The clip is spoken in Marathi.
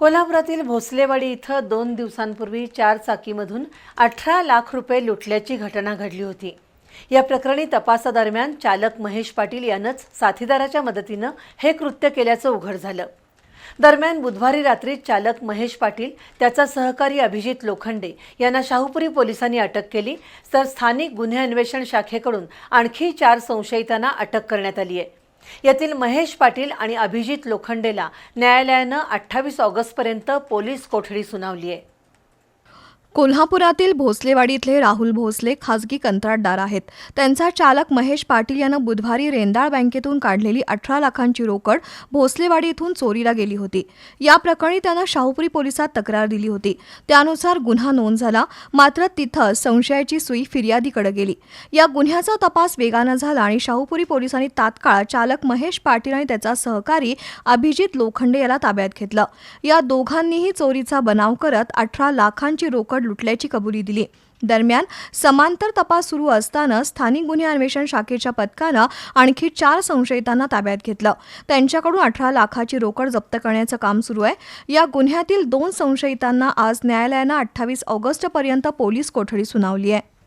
कोल्हापुरातील भोसलेवाडी इथं दोन दिवसांपूर्वी चार चाकीमधून अठरा लाख रुपये लुटल्याची घटना घडली होती. या प्रकरणी तपासादरम्यान चालक महेश पाटील यानंच साथीदाराच्या मदतीनं हे कृत्य केल्याचं उघड झालं. दरम्यान बुधवारी रात्री चालक महेश पाटील त्याचा सहकारी अभिजित लोखंडे यांना शाहूपुरी पोलिसांनी अटक केली तर स्थानिक गुन्हे अन्वेषण शाखेकडून आणखी चार संशयितांना अटक करण्यात आली आहे. यातील महेश पाटील आणि अभिजित लोखंडेला न्यायालयानं अठ्ठावीस ऑगस्टपर्यंत पोलीस कोठडी सुनावली आहे. कोल्हापुरातील भोसलेवाडी इथले राहुल भोसले खासगी कंत्राटदार आहेत. त्यांचा चालक महेश पाटील यानं बुधवारी रेंदाळ बँकेतून काढलेली अठरा लाखांची रोकड भोसलेवाडी इथून चोरीला गेली होती. या प्रकरणी त्यानं शाहूपुरी पोलिसात तक्रार दिली होती. त्यानुसार गुन्हा नोंद झाला मात्र तिथं संशयाची सुई फिर्यादीकडे गेली. या गुन्ह्याचा तपास वेगानं झाला आणि शाहूपुरी पोलिसांनी तात्काळ चालक महेश पाटील आणि त्याचा सहकारी अभिजित लोखंडे याला ताब्यात घेतलं. या दोघांनीही चोरीचा बनाव करत अठरा लाखांची रोकड लुटल्याची कबुली दिली. दरम्यान समांतर तपास सुरू असताना स्थानिक गुन्हे अन्वेषण शाखेच्या पथकानं आणखी चार संशयितांना ताब्यात घेतलं. त्यांच्याकडून अठरा लाखाची रोकड जप्त करण्याचं काम सुरू आहे. या गुन्ह्यातील दोन संशयितांना आज न्यायालयानं अठ्ठावीस ऑगस्टपर्यंत पोलीस कोठडी सुनावली आहे.